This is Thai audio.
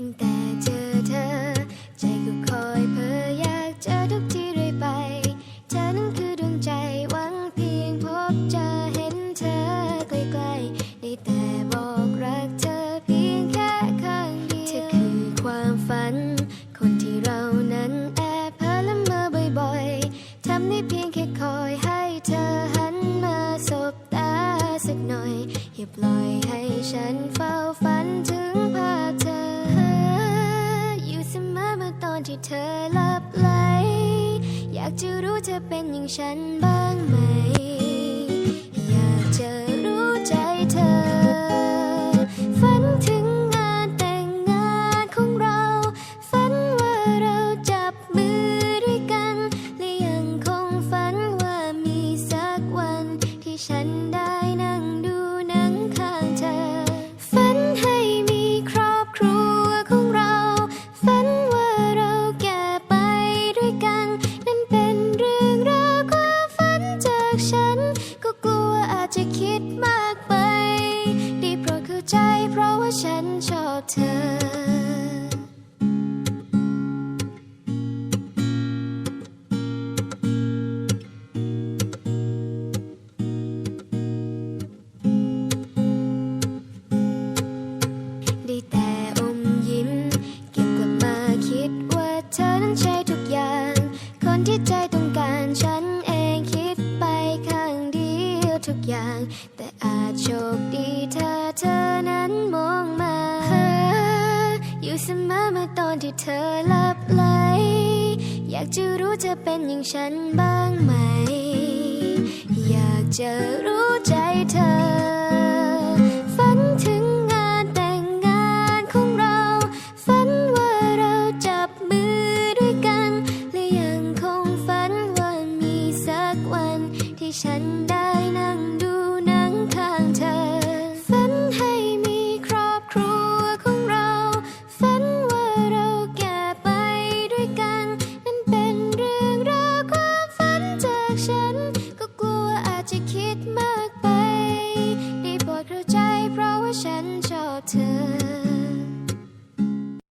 ตั้งแต่เจอเธอ ใจก็คอยเพ้ออยากเจอทุกทีเรื่อยไป เธอนั้นคือดวงใจหวังเพียงพบเจอเห็นเธอใกล้ๆได้แต่บอกรักเธอเพียงแค่ข้างเดียว เธอคือความฝัน คนที่เรานั้นแอบเพ้อละเมอบ่อยๆ ทำได้เพียงแค่คอยให้เธอหันมาสบตาสักหน่อย อย่าปล่อยให้ฉันเฝ้าฝันถึงภาพเธอ ที่เธอหลับไหล อยากจะรู้เธอเป็นอย่างฉันบ้างไหม เธอ ได้แต่อมยิ้ม เก็บกลับมาคิดว่าเธอนั้นใช่ทุกอย่าง คนที่ใจต้องการฉันเองคิดไปข้างเดียวทุกอย่าง แต่อาจโชคดีเธอเธอนั้นมองมา ตอนที่เธอหลับไหล อยากจะรู้เธอเป็นอย่างฉันบ้างไหม อยากจะรู้ใจเธอ ฝันถึงงานแต่งงานของเรา ฝันว่าเราจับมือด้วยกัน และยังคงฝันว่ามีสักวันที่ฉันได้ ก็กลัวว่าอาจจะคิดมากไปได้โปรดเข้าใจเพราะว่าฉันชอบเธอ